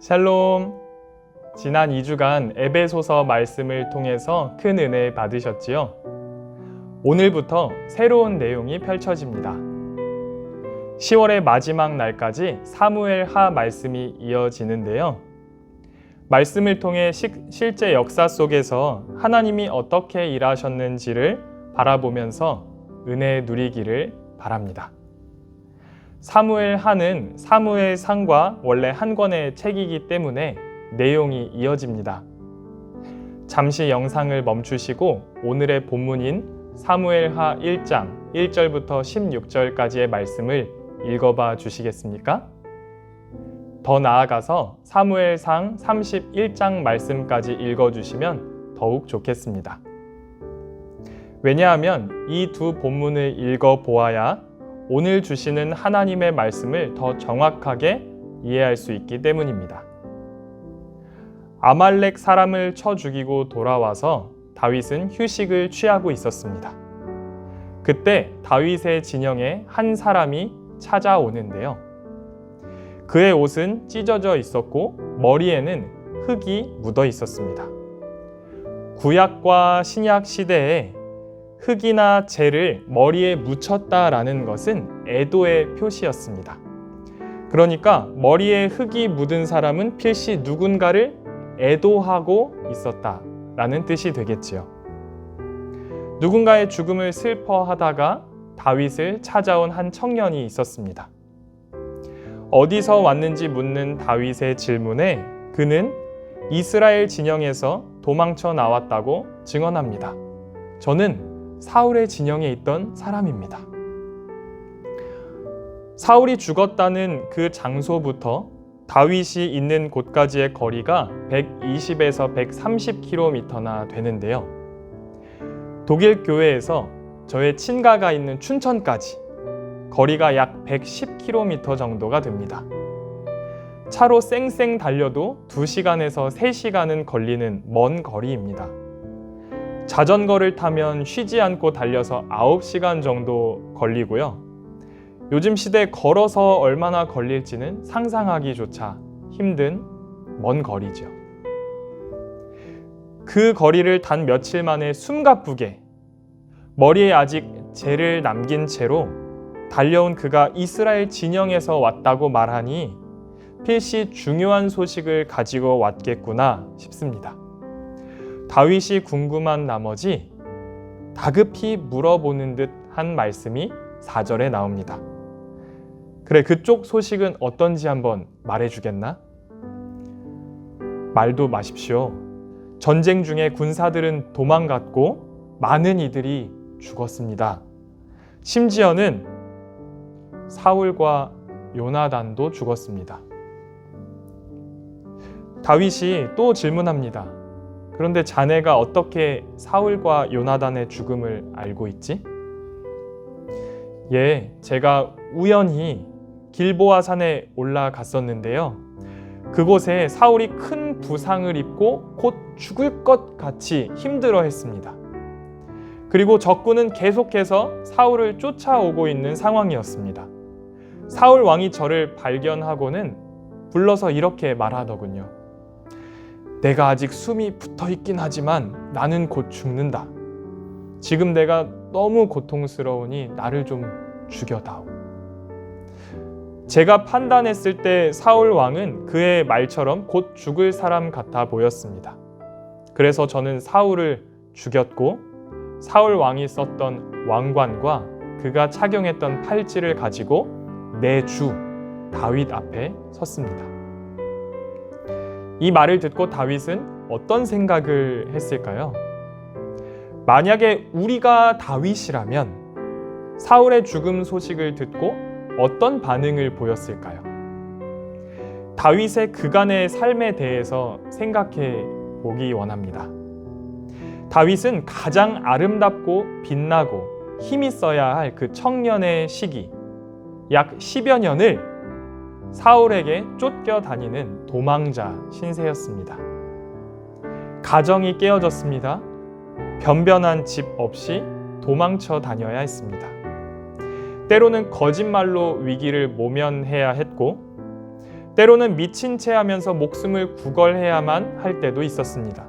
샬롬. 지난 2주간 에베소서 말씀을 통해서 큰 은혜 받으셨지요? 오늘부터 새로운 내용이 펼쳐집니다. 10월의 마지막 날까지 사무엘 하 말씀이 이어지는데요. 말씀을 통해 시, 실제 역사 속에서 하나님이 어떻게 일하셨는지를 바라보면서 은혜 누리기를 바랍니다. 사무엘 하는 사무엘 상과 원래 한 권의 책이기 때문에 내용이 이어집니다. 잠시 영상을 멈추시고 오늘의 본문인 사무엘 하 1장 1절부터 16절까지의 말씀을 읽어봐 주시겠습니까? 더 나아가서 사무엘상 31장 말씀까지 읽어주시면 더욱 좋겠습니다. 왜냐하면 이 두 본문을 읽어 보아야 오늘 주시는 하나님의 말씀을 더 정확하게 이해할 수 있기 때문입니다. 아말렉 사람을 쳐 죽이고 돌아와서 다윗은 휴식을 취하고 있었습니다. 그때 다윗의 진영에 한 사람이 찾아오는데요. 그의 옷은 찢어져 있었고 머리에는 흙이 묻어 있었습니다. 구약과 신약 시대에 흙이나 재를 머리에 묻혔다라는 것은 애도의 표시였습니다. 그러니까 머리에 흙이 묻은 사람은 필시 누군가를 애도하고 있었다라는 뜻이 되겠지요. 누군가의 죽음을 슬퍼하다가 다윗을 찾아온 한 청년이 있었습니다. 어디서 왔는지 묻는 다윗의 질문에 그는 이스라엘 진영에서 도망쳐 나왔다고 증언합니다. 저는 사울의 진영에 있던 사람입니다. 사울이 죽었다는 그 장소부터 다윗이 있는 곳까지의 거리가 120에서 130km나 되는데요. 독일 교회에서 저의 친가가 있는 춘천까지 거리가 약 110km 정도가 됩니다. 차로 쌩쌩 달려도 2시간에서 3시간은 걸리는 먼 거리입니다. 자전거를 타면 쉬지 않고 달려서 9시간 정도 걸리고요. 요즘 시대 걸어서 얼마나 걸릴지는 상상하기조차 힘든 먼 거리죠. 그 거리를 단 며칠 만에 숨가쁘게 머리에 아직 재를 남긴 채로 달려온 그가 이스라엘 진영에서 왔다고 말하니 필시 중요한 소식을 가지고 왔겠구나 싶습니다. 다윗이 궁금한 나머지 다급히 물어보는 듯 한 말씀이 4절에 나옵니다. 그래, 그쪽 소식은 어떤지 한번 말해주겠나? 말도 마십시오. 전쟁 중에 군사들은 도망갔고 많은 이들이 죽었습니다. 심지어는 사울과 요나단도 죽었습니다. 다윗이 또 질문합니다. 그런데 자네가 어떻게 사울과 요나단의 죽음을 알고 있지? 예, 제가 우연히 길보아 산에 올라갔었는데요. 그곳에 사울이 큰 부상을 입고 곧 죽을 것 같이 힘들어 했습니다. 그리고 적군은 계속해서 사울을 쫓아오고 있는 상황이었습니다. 사울 왕이 저를 발견하고는 불러서 이렇게 말하더군요. 내가 아직 숨이 붙어 있긴 하지만 나는 곧 죽는다. 지금 내가 너무 고통스러우니 나를 좀 죽여다오. 제가 판단했을 때 사울 왕은 그의 말처럼 곧 죽을 사람 같아 보였습니다. 그래서 저는 사울을 죽였고 사울 왕이 썼던 왕관과 그가 착용했던 팔찌를 가지고 내 주 다윗 앞에 섰습니다. 이 말을 듣고 다윗은 어떤 생각을 했을까요? 만약에 우리가 다윗이라면 사울의 죽음 소식을 듣고 어떤 반응을 보였을까요? 다윗의 그간의 삶에 대해서 생각해 보기 원합니다. 다윗은 가장 아름답고 빛나고 힘이 써야 할 그 청년의 시기, 약 10여 년을 사울에게 쫓겨 다니는 도망자 신세였습니다. 가정이 깨어졌습니다. 변변한 집 없이 도망쳐 다녀야 했습니다. 때로는 거짓말로 위기를 모면해야 했고 때로는 미친 채 하면서 목숨을 구걸해야만 할 때도 있었습니다.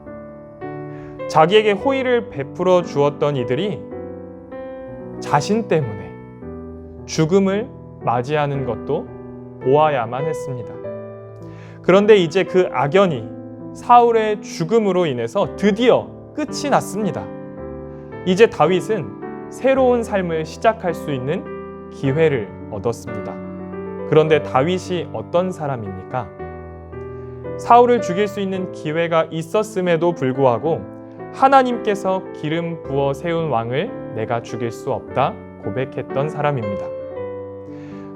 자기에게 호의를 베풀어 주었던 이들이 자신 때문에 죽음을 맞이하는 것도 보아야만 했습니다. 그런데 이제 그 악연이 사울의 죽음으로 인해서 드디어 끝이 났습니다. 이제 다윗은 새로운 삶을 시작할 수 있는 기회를 얻었습니다. 그런데 다윗이 어떤 사람입니까? 사울을 죽일 수 있는 기회가 있었음에도 불구하고 하나님께서 기름 부어 세운 왕을 내가 죽일 수 없다 고백했던 사람입니다.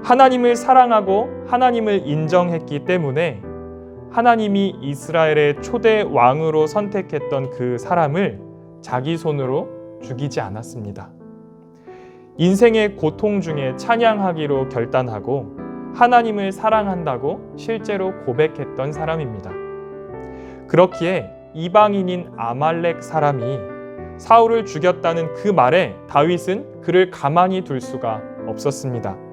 하나님을 사랑하고 하나님을 인정했기 때문에 하나님이 이스라엘의 초대 왕으로 선택했던 그 사람을 자기 손으로 죽이지 않았습니다. 인생의 고통 중에 찬양하기로 결단하고 하나님을 사랑한다고 실제로 고백했던 사람입니다. 그렇기에 이방인인 아말렉 사람이 사울을 죽였다는 그 말에 다윗은 그를 가만히 둘 수가 없었습니다.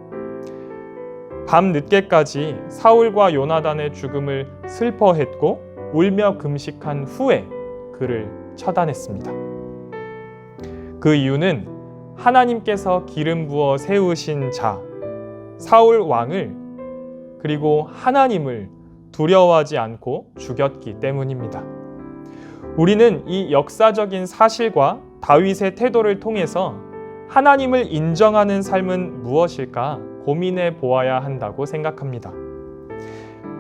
밤 늦게까지 사울과 요나단의 죽음을 슬퍼했고 울며 금식한 후에 그를 처단했습니다. 그 이유는 하나님께서 기름 부어 세우신 자 사울 왕을 그리고 하나님을 두려워하지 않고 죽였기 때문입니다. 우리는 이 역사적인 사실과 다윗의 태도를 통해서 하나님을 인정하는 삶은 무엇일까 고민해 보아야 한다고 생각합니다.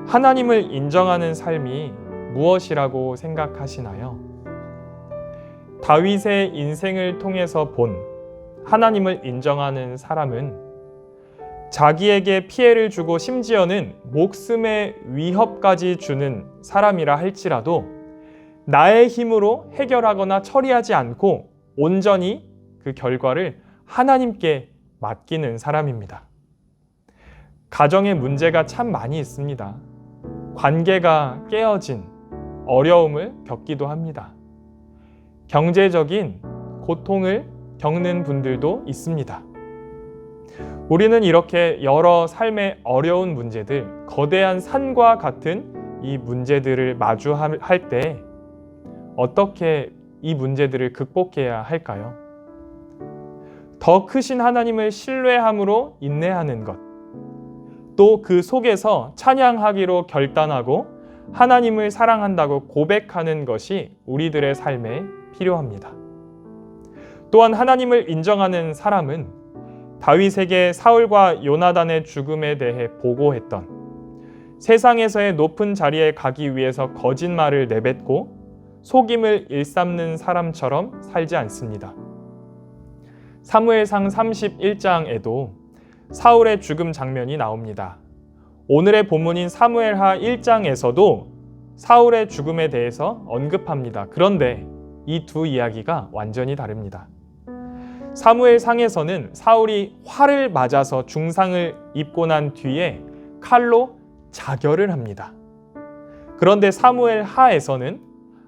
하나님을 인정하는 삶이 무엇이라고 생각하시나요? 다윗의 인생을 통해서 본 하나님을 인정하는 사람은 자기에게 피해를 주고 심지어는 목숨의 위협까지 주는 사람이라 할지라도 나의 힘으로 해결하거나 처리하지 않고 온전히 그 결과를 하나님께 맡기는 사람입니다. 가정에 문제가 참 많이 있습니다. 관계가 깨어진 어려움을 겪기도 합니다. 경제적인 고통을 겪는 분들도 있습니다. 우리는 이렇게 여러 삶의 어려운 문제들, 거대한 산과 같은 이 문제들을 마주할 때 어떻게 이 문제들을 극복해야 할까요? 더 크신 하나님을 신뢰함으로 인내하는 것. 또 그 속에서 찬양하기로 결단하고 하나님을 사랑한다고 고백하는 것이 우리들의 삶에 필요합니다. 또한 하나님을 인정하는 사람은 다윗에게 사울과 요나단의 죽음에 대해 보고했던 세상에서의 높은 자리에 가기 위해서 거짓말을 내뱉고 속임을 일삼는 사람처럼 살지 않습니다. 사무엘상 31장에도 사울의 죽음 장면이 나옵니다. 오늘의 본문인 사무엘하 1장에서도 사울의 죽음에 대해서 언급합니다. 그런데 이 두 이야기가 완전히 다릅니다. 사무엘상에서는 사울이 활을 맞아서 중상을 입고 난 뒤에 칼로 자결을 합니다. 그런데 사무엘 하에서는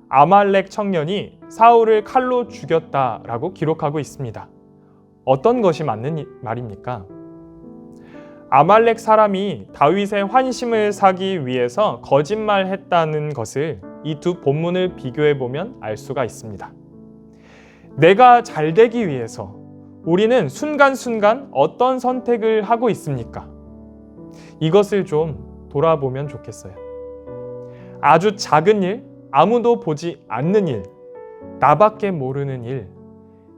아말렉 청년이 사울을 칼로 죽였다라고 기록하고 있습니다. 어떤 것이 맞는 말입니까? 아말렉 사람이 다윗의 환심을 사기 위해서 거짓말했다는 것을 이 두 본문을 비교해 보면 알 수가 있습니다. 내가 잘 되기 위해서 우리는 순간순간 어떤 선택을 하고 있습니까? 이것을 좀 돌아보면 좋겠어요. 아주 작은 일, 아무도 보지 않는 일, 나밖에 모르는 일,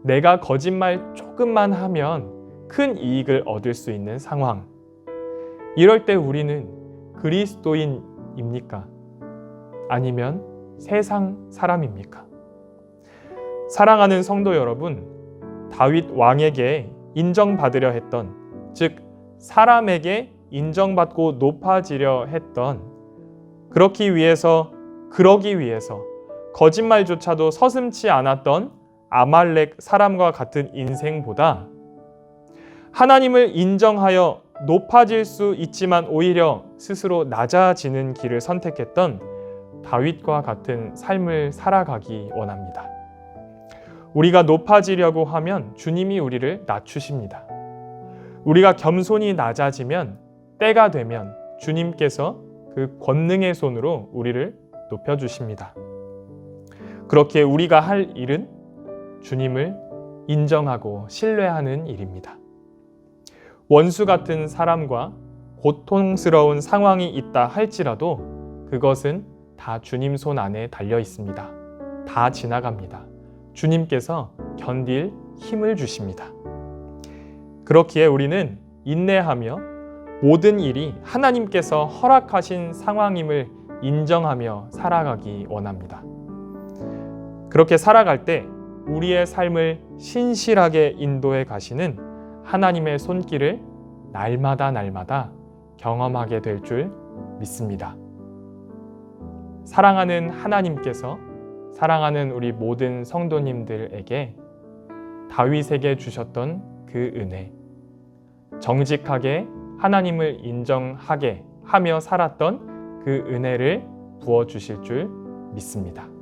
내가 거짓말 조금만 하면 큰 이익을 얻을 수 있는 상황. 이럴 때 우리는 그리스도인입니까? 아니면 세상 사람입니까? 사랑하는 성도 여러분, 다윗 왕에게 인정받으려 했던, 즉, 사람에게 인정받고 높아지려 했던, 그렇기 위해서, 그러기 위해서 거짓말조차도 서슴치 않았던 아말렉 사람과 같은 인생보다 하나님을 인정하여 높아질 수 있지만 오히려 스스로 낮아지는 길을 선택했던 다윗과 같은 삶을 살아가기 원합니다. 우리가 높아지려고 하면 주님이 우리를 낮추십니다. 우리가 겸손히 낮아지면 때가 되면 주님께서 그 권능의 손으로 우리를 높여 주십니다. 그렇게 우리가 할 일은 주님을 인정하고 신뢰하는 일입니다. 원수 같은 사람과 고통스러운 상황이 있다 할지라도 그것은 다 주님 손 안에 달려 있습니다. 다 지나갑니다. 주님께서 견딜 힘을 주십니다. 그렇기에 우리는 인내하며 모든 일이 하나님께서 허락하신 상황임을 인정하며 살아가기 원합니다. 그렇게 살아갈 때 우리의 삶을 신실하게 인도해 가시는 하나님의 손길을 날마다 날마다 경험하게 될 줄 믿습니다. 사랑하는 하나님께서 사랑하는 우리 모든 성도님들에게 다윗에게 주셨던 그 은혜, 정직하게 하나님을 인정하게 하며 살았던 그 은혜를 부어 주실 줄 믿습니다.